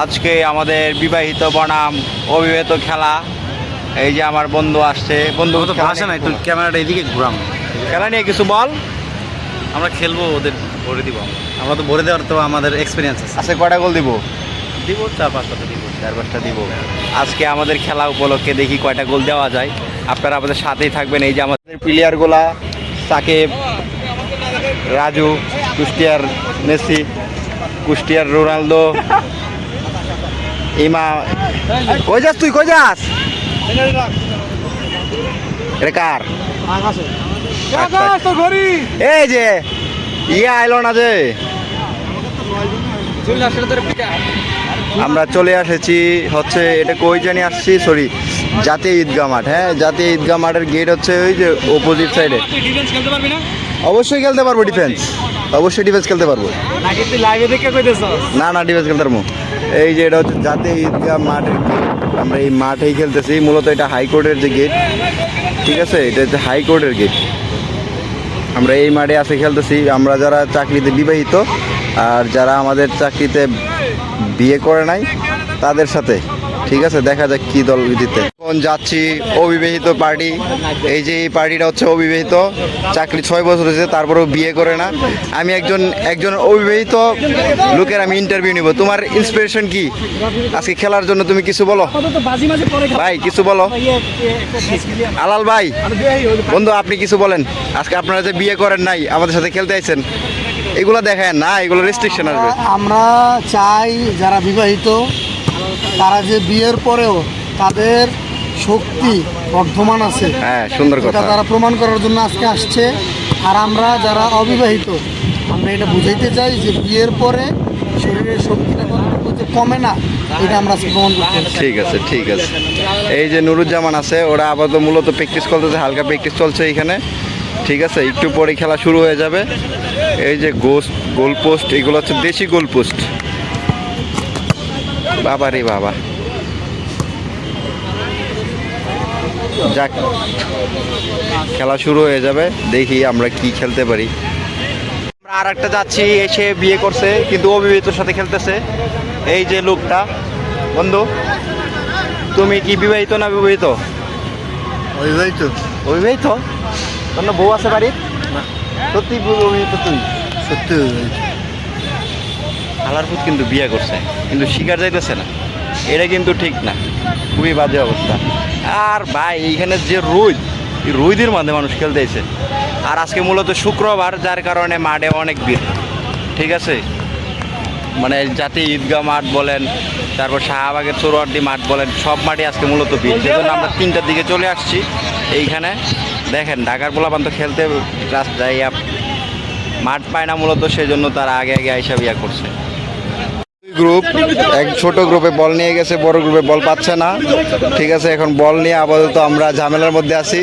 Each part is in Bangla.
আজকে আমাদের বিবাহিত বনাম অবিবাহিত খেলা। এই যে আমার বন্ধু আসছে বন্ধু তো ভাষা নাই তুই ক্যামেরাটা এদিকে ঘুরাম। খেলা নিয়ে কিছু বল। আমরা খেলব ওদের ভরে দিব আমরা। তো ভরে দেওয়ার তো আমাদের এক্সপিরিয়েন্স আছে। আজকে কটা গোল দিব? দিব চার পাঁচটা তো দিব। চার পাঁচটা দিব। আজকে আমাদের খেলা উপলক্ষে দেখি কয়টা গোল দেওয়া যায়। আপনারা আমাদের সাথেই থাকবেন। এই যে আমাদের প্লেয়ারগুলা সাকিব রাজু কুষ্টিয়ার মেসি কুষ্টিয়ার রোনালদো ইমা কই যাস তুই কই যাস? এটা কার? এই যে ইয়ে আইলো না যে। আমরা চলে এসেছি হচ্ছে এটা কই জানি আসছি সরি জাতীয় ঈদগাহ মাঠ হ্যাঁ? জাতীয় ঈদগাহ মাঠের গেট হচ্ছে ওই যে অপোজিট সাইডে অবশ্যই খেলতে পারব ডিফেন্স অবশ্যই ডিফেন্স খেলতে পারব। না না ডিফেন্স খেলতে পারব। এই যে এটা হচ্ছে জাতীয় ঈদগাহ মাঠের গেট আমরা এই মাঠেই খেলতেছি মূলত এটা হাইকোর্টের যে গেট ঠিক আছে? এটা হচ্ছে হাইকোর্টের গেট আমরা এই মাঠে আসে খেলতেছি। আমরা যারা চাকরিতে বিবাহিত আর যারা আমাদের চাকরিতে বিয়ে করে নাই তাদের সাথে। ঠিক আছে? দেখা যাক কী দল জিতে যাচ্ছি অবিবাহিত পার্টি এই যে এই পার্টিটা হচ্ছে অবিবাহিত, চাকরি ছয় বছর হয়েছে, তারপরেও বিয়ে করে না। আমি একজন একজন অবিবাহিত লোকের আমি ইন্টারভিউ নিব। তোমার ইন্সপিরেশন কি? আজকে খেলার জন্য তুমি কিছু বলো? ভাই, কিছু বলো। আলাল ভাই, বন্ধু, আপনি কিছু বলেন। আজকে আপনারা যে বিয়ে করেন নাই, আমাদের সাথে খেলতে আইছেন, এগুলো দেখায় না, এগুলো রেস্ট্রিকশন আসবে। আমরা চাই যারা বিবাহিত, তারা যে বিয়ের পরেও তাদের শক্তি বর্ধমান আছে। হ্যাঁ সুন্দর কথা। তারা প্রমাণ করার জন্য আজকে আসছে। আর আমরা যারা অবিবাহিত আমরা এটা বুঝাইতে চাই যে বিয়ের পরে শরীরের শক্তিটা যে কমে না এটা আমরা প্রমাণ করতে ঠিক আছে ঠিক আছে। এই যে নুরুজ্জামান আছে ওরা আপাতত মূলত প্র্যাকটিস করতেছে হালকা প্র্যাকটিস চলছে এখানে। ঠিক আছে একটু পরে খেলা শুরু হয়ে যাবে। এই যে গোস্ট গোল পোস্ট এগুলো হচ্ছে দেশি গোল পোস্ট বাবা রে বাবা। যাক খেলা শুরু হয়ে যাবে দেখি আমরা কি খেলতে পারি। আমরা আর একটা যাচ্ছি এসে বিয়ে করছে কিন্তু অবিবাহিতর সাথে খেলতেছে। এই যে লোকটা বন্ধু তুমি কি বিবাহিত না বিবাহিত অবিবাহিত। অবিবাহিত? তোর বউ আছে বাড়ির? সত্যি অবিবাহিত তুই? সত্যি আলারপুত কিন্তু বিয়ে করছে কিন্তু শিকার যাইতেছে না। এটা কিন্তু ঠিক না খুবই বাজে অবস্থা। আর ভাই, এইখানে যে রোদ, এই রোদের মাঝে মানুষ খেলতেছে আর আজকে মূলত শুক্রবার, যার কারণে মাঠে অনেক ভিড়। ঠিক আছে? মানে যাতে ঈদগাহ মাঠ বলেন, তারপর শাহবাগের চৌরাড্ডি মাঠ বলেন, সব মাঠে আজকে মূলত ভিড়। সেই জন্য আমরা তিনটার দিকে চলে আসছি। এইখানে দেখেন, ঢাকার পোলাপান তো খেলতে রাস্তায় মাঠ পায় না মূলত সেই জন্য তারা আগে আগে আইসা বিয়া করছে। গ্রুপ এক ছোট গ্রুপে বল নিয়ে গেছে বড় গ্রুপে বল পাচ্ছে না। ঠিক আছে এখন বল নিয়ে আপাতত আমরা ঝামেলার মধ্যে আছি।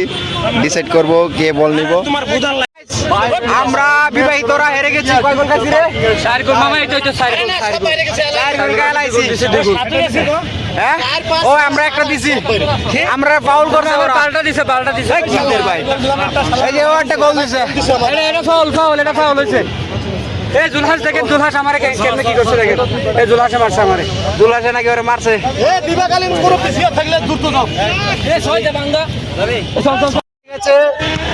ডিসাইড করব কে বল নিব। আমরা বিবাহিতরা হেরে গেছি। হ্যাঁ? ও আমরা একটা দিছি। আমরা ফাউল করছে পাল্টা দিছে পাল্টা দিছে। এই কি দের ভাই এই যে ও একটা গোল দিছে। এটা এটা ফাউল ফাউল এটা ফাউল হয়েছে। এই জুলহাস দেখেন জুলহাস আমারে কেমনে কি করছে দেখেন। এই জুলহাসে মারছে আমারে। দুলাসে নাকি ওরা মারছে। এই ছয়টা বাঙ্গা ঠিক আছে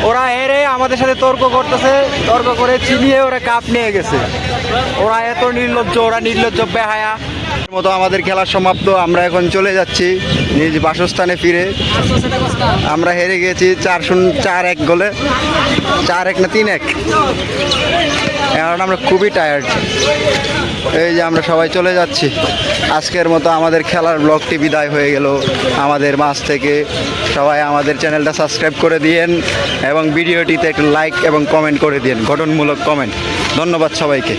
ওরা হেরে আমাদের সাথে তর্ক করতেছে তর্ক করে চিনিয়ে ওরা কাপ নিয়ে গেছে। ওরা এত নির্লজ্জ ওরা নির্লজ্জ বেহায়া। এর মতো আমাদের খেলা সমাপ্ত আমরা এখন চলে যাচ্ছি নিজ বাসস্থানে ফিরে। আমরা হেরে গেছি চার শূন্য চার এক গোলে। চার এক না তিন এক? এখন আমরা খুবই টায়ার্ড এই যে আমরা সবাই চলে যাচ্ছি। আজকের মতো আমাদের খেলার ব্লগটি বিদায় হয়ে গেল। আমাদের মাছ থেকে সবাই আমাদের চ্যানেলটা সাবস্ক্রাইব করে দিয়েন এবং ভিডিওটিতে একটু লাইক এবং কমেন্ট করে দিন গঠনমূলক কমেন্ট ধন্যবাদ সবাইকে।